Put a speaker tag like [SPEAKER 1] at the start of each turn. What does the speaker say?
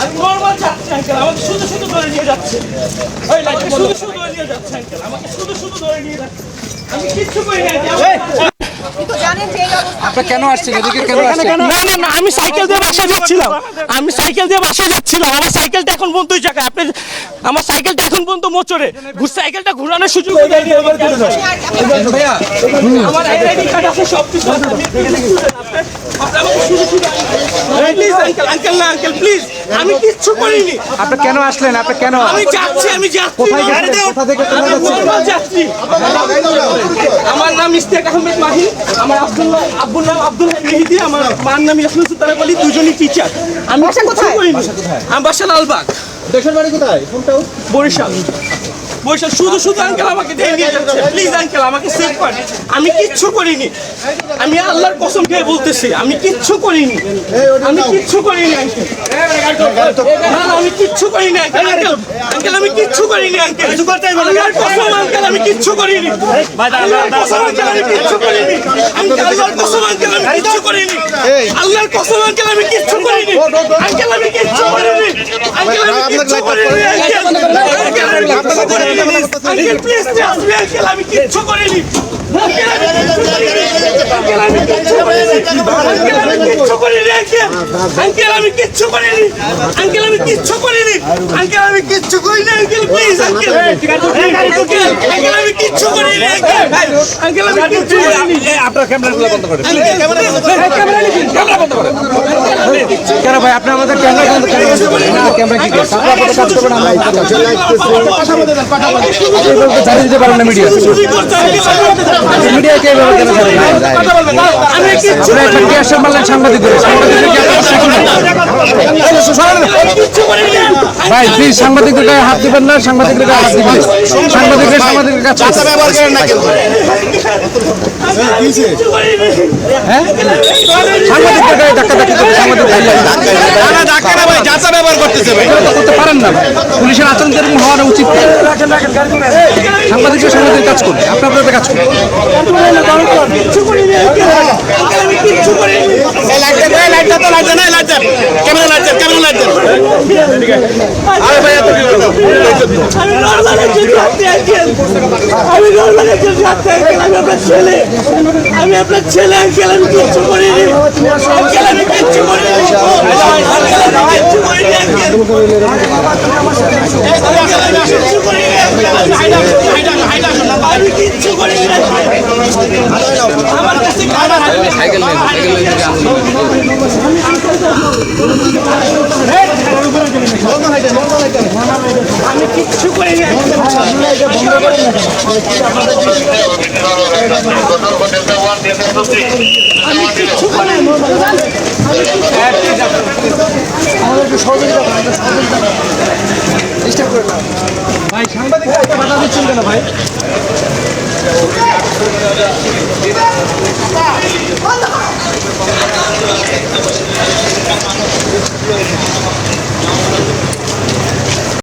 [SPEAKER 1] আমি নর্মাল যাচ্ছি আঙ্কেল আমাকে শুধু শুধু ধরে নিয়ে যাচ্ছে ওই লাইটটা শুধু শুধু ধরে নিয়ে যাচ্ছে আঙ্কেল আমাকে শুধু শুধু ধরে নিয়ে যাচ্ছে আমি কিচ্ছু করি না
[SPEAKER 2] তো জানেন যে এই অবস্থা
[SPEAKER 3] আপনারা কেন আসছেন এদিকে কেন আসছেন?
[SPEAKER 1] না না না আমি সাইকেল দিয়ে বাসায় যাচ্ছিলাম। আমি সাইকেল দিয়ে বাসায় যাচ্ছিলাম। আমার সাইকেলটা এখন পর্যন্ত ওই জায়গায় আপনি আমার সাইকেলটা এখন পর্যন্ত মোচরে ঘুর সাইকেলটা ঘোরানোর সুযোগ
[SPEAKER 3] ভাইয়া
[SPEAKER 1] আমার আইডি কার্ড আছে সব কিছু আছে আমি আপনি আমাকে শুধু শুধু প্লিজ আঙ্কেল আঙ্কেল না আঙ্কেল প্লিজ আমি কিচ্ছু করিনি।
[SPEAKER 3] আপনি কেন আসলেন? আপনি কেন?
[SPEAKER 1] আমি যাচ্ছি আমি যাচ্ছি।
[SPEAKER 3] কোথায় যাচ্ছেন? কোথা থেকে কোথায় যাচ্ছেন?
[SPEAKER 1] যাচ্ছি। আমার নাম ইস্তেক আহমেদ মাহি আমার আব্দুল্লাহ আব্বুর নাম আব্দুল মেহেদি আমার মার নাম ইয়াসমিন সুলতানা বলি দুজনই টিচার আমি
[SPEAKER 2] বাসা কোথায়?
[SPEAKER 1] করিনি। আমার বাসা লালবাগ।
[SPEAKER 4] দেশের বাড়ি কোথায়?
[SPEAKER 1] বরিশাল। বরিশাল শুধু শুধু আঙ্কেল আমাকে দিয়ে নিয়ে যাচ্ছে। প্লিজ আঙ্কেল আমাকে সেভ করেন আমি কিচ্ছু করিনি। আমি আল্লাহর কসম খেয়ে বলতেছি, আমি কিচ্ছু করিনি। আমি কিচ্ছু করিনি আঙ্কেল না না, আমি কিচ্ছু করিনি আঙ্কেল আঙ্কেল আমি কিচ্ছু করিনি আঙ্কেল কিছু করতে আল্লাহর কসম আঙ্কেল আমি কিচ্ছু করিনি আল্লাহর কসম আঙ্কেল আমি কিচ্ছু করিনি আল্লাহর কসম আঙ্কেল আমি কিচ্ছু করিনি আল্লাহর কসম আঙ্কেল আমি কিচ্ছু করিনি আঙ্কেল আমি কিচ্ছু করিনি আঙ্কেল আমি কিচ্ছু করিনি আঙ্কেল আঙ্কেল আমি কিচ্ছু করিনি আঙ্কেল প্লিজ আমি কিচ্ছু করিনি আঙ্কেল আমি কিচ্ছু করিনি আঙ্কেল আমি কিচ্ছু করিনি আঙ্কেল আমি কিচ্ছু করিনি আঙ্কেল আমি কিচ্ছু করিনি। আঙ্কেল আমি কিচ্ছু করিনি আঙ্কেল প্লিজ আঙ্কেল। আঙ্কেল আমি কিচ্ছু করিনি আঙ্কেল। আঙ্কেল আমি কিচ্ছু করিনি।
[SPEAKER 3] আপনার ক্যামেরাগুলো বন্ধ করেন
[SPEAKER 1] ক্যামেরা বন্ধ করেন
[SPEAKER 3] কেন ভাই আপনি আমাদের ক্যামেরা বন্ধ করেন। ক্যামেরা কি করছে? আপনারা আপনাদের কাজ করবেন আমরা আমাদের কাজ করব। এইভাবে তো জানিয়ে দিতে পারেন না মিডিয়া। মিডিয়া কে এভাবে কেন জানেন সাংবাদিকদের সাংবাদিকদের ভাই প্লিজ সাংবাদিকদের গায়ে হাত দিবেন না সাংবাদিকদের গায়ে হাত দিবেন। সাংবাদিকদের সাংবাদিকের কাজ করতে
[SPEAKER 4] ব্যবহার করেন না
[SPEAKER 3] হ্যাঁ? সাংবাদিকদের গায়ে ধাক্কা ধাক্কি করতে সাংবাদিক ভাই
[SPEAKER 4] না ডাক্তার ভাই যাচা ব্যবহার করতেছে ভাই।
[SPEAKER 3] তো করতে পারেন না ভাই। পুলিশের আচরণ যেরকম হওয়া উচিত না। সাংবাদিকরা সাংবাদিক কাজ করবে আপনি আপনাদের কাজ
[SPEAKER 1] করিনি
[SPEAKER 4] লাইটটা তো না লাইট দেন ক্যামেরা লাইট দেন ক্যামেরা লাইট দেন আরে ভাই এত কি করছ
[SPEAKER 1] আমি নর্মাল একজন আঙ্কেল আমি নর্মাল একজন আঙ্কেল আমি আপনার ছেলে। আমি আপনার ছেলে আঙ্কেল আমি কিচ্ছু করিনি। আঙ্কেল আমি কিচ্ছু করিনি। আঙ্কেল আমি কিচ্ছু করিনি আঙ্কেল। কিচ্ছু করিনি আমি কিচ্ছু করিনি সাইকেল আমি কিচ্ছু করিনি আমি কিচ্ছু করিনি।
[SPEAKER 3] ভাই সাংবাদিক বাধা দিচ্ছেন কেন ভাই? Manda!